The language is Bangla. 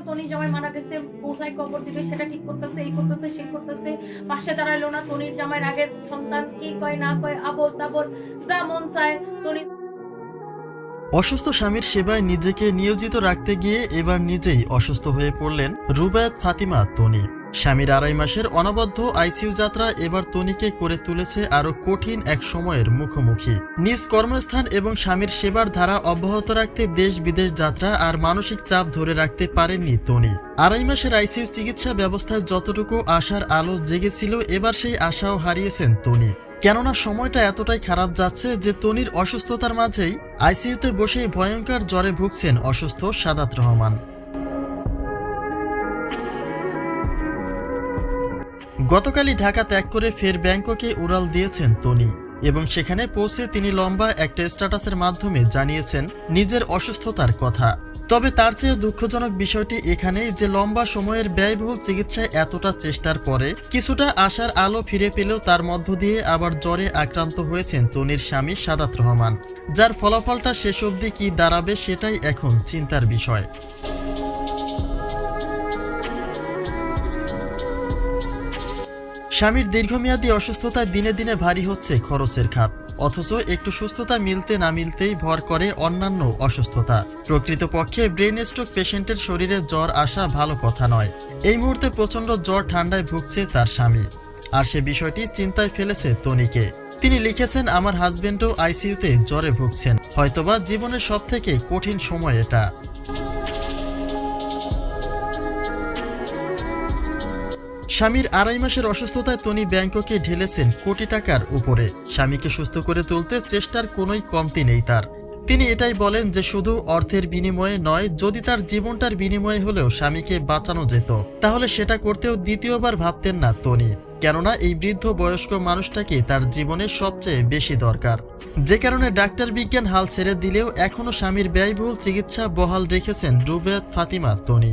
করতেছে তনি জামাই মারা গেছে, কোথায় কবর দিবে, সেটা ঠিক করতেছে, এই করতেছে, সেই করতেছে, পাশে দাঁড়াইলো না তনির জামাইয়ের আগের সন্তান, কি কয়, না কয়, আবল তাবল, যা মন চায়, তনি অসুস্থ স্বামীর সেবায় নিজেকে নিয়োজিত রাখতে গিয়ে এবার নিজেই অসুস্থ হয়ে পড়লেন রুবায়াত ফাতিমা, তনি। স্বামীর আড়াই মাসের অনবদ্য আইসিইউ যাত্রা এবার তনিকে করে তুলেছে আরও কঠিন এক সময়ের মুখোমুখি। নিজ কর্মস্থান এবং স্বামীর সেবার ধারা অব্যাহত রাখতে দেশ বিদেশ যাত্রা আর মানসিক চাপ ধরে রাখতে পারেননি তনি। আড়াই মাসের আইসিইউ চিকিৎসা ব্যবস্থায় যতটুকু আশার আলো জেগেছিল, এবার সেই আশাও হারিয়েছেন তনি। কেননা সময়টা এতটাই খারাপ যাচ্ছে যে তনির অসুস্থতার মাঝেই আইসিইউতে বসেই ভয়ঙ্কর জ্বরে ভুগছেন অসুস্থ সাদাত রহমান। গতকালই ঢাকা ত্যাগ করে ফের ব্যাংককে উড়াল দিয়েছেন তনি এবং সেখানে পৌঁছে তিনি লম্বা একটা স্ট্যাটাসের মাধ্যমে জানিয়েছেন নিজের অসুস্থতার কথা। তবে তার চেয়ে দুঃখজনক বিষয়টি এখানেই যে লম্বা সময়ের ব্যয়বহুল চিকিৎসায় এতটা চেষ্টার পরে কিছুটা আশার আলো ফিরে পেলেও তার মধ্য দিয়ে আবার জ্বরে আক্রান্ত হয়েছেন তনির স্বামী সাদাত রহমান, যার ফলাফলটা শেষ অবধি কি দাঁড়াবে সেটাই এখন চিন্তার বিষয়। স্বামীর দীর্ঘমেয়াদী অসুস্থতায় দিনে দিনে ভারী হচ্ছে খরচের খাত। অথচ একটু সুস্থতা মিলতে না মিলতেই ভর করে অন্যান্য অসুস্থতা। প্রকৃতপক্ষে ব্রেন স্ট্রোক পেশেন্টের শরীরে জ্বর আসা ভালো কথা নয়। এই মুহূর্তে প্রচণ্ড জ্বর ঠান্ডায় ভুগছে তার স্বামী। আর সে বিষয়টি চিন্তায় ফেলেছে তনিকে। তিনি লিখেছেন, আমার হাজবেন্ডও আইসিইউতে জ্বরে ভুগছেন। হয়তোবা জীবনের সব থেকে কঠিন সময় এটা। স্বামীর আড়াই মাসের অসুস্থতায় তনি ব্যাংককে ঢেলেছেন কোটি টাকার উপরে। স্বামীকে সুস্থ করে তুলতে চেষ্টার কোনোই কমতি নেই তার। তিনি এটাই বলেন যে শুধু অর্থের বিনিময়ে নয়, যদি তার জীবনটার বিনিময়ে হলেও স্বামীকে বাঁচানো যেত, তাহলে সেটা করতেও দ্বিতীয়বার ভাবতেন না তনি কেননা এই বৃদ্ধ বয়স্ক মানুষটাকে তার জীবনে সবচেয়ে বেশি দরকার। যে কারণে ডাক্তার বিজ্ঞান হাল ছেড়ে দিলেও এখনও স্বামীর ব্যয়বহুল চিকিৎসা বহাল রেখেছেন রুবেয়াত ফাতিমা তনি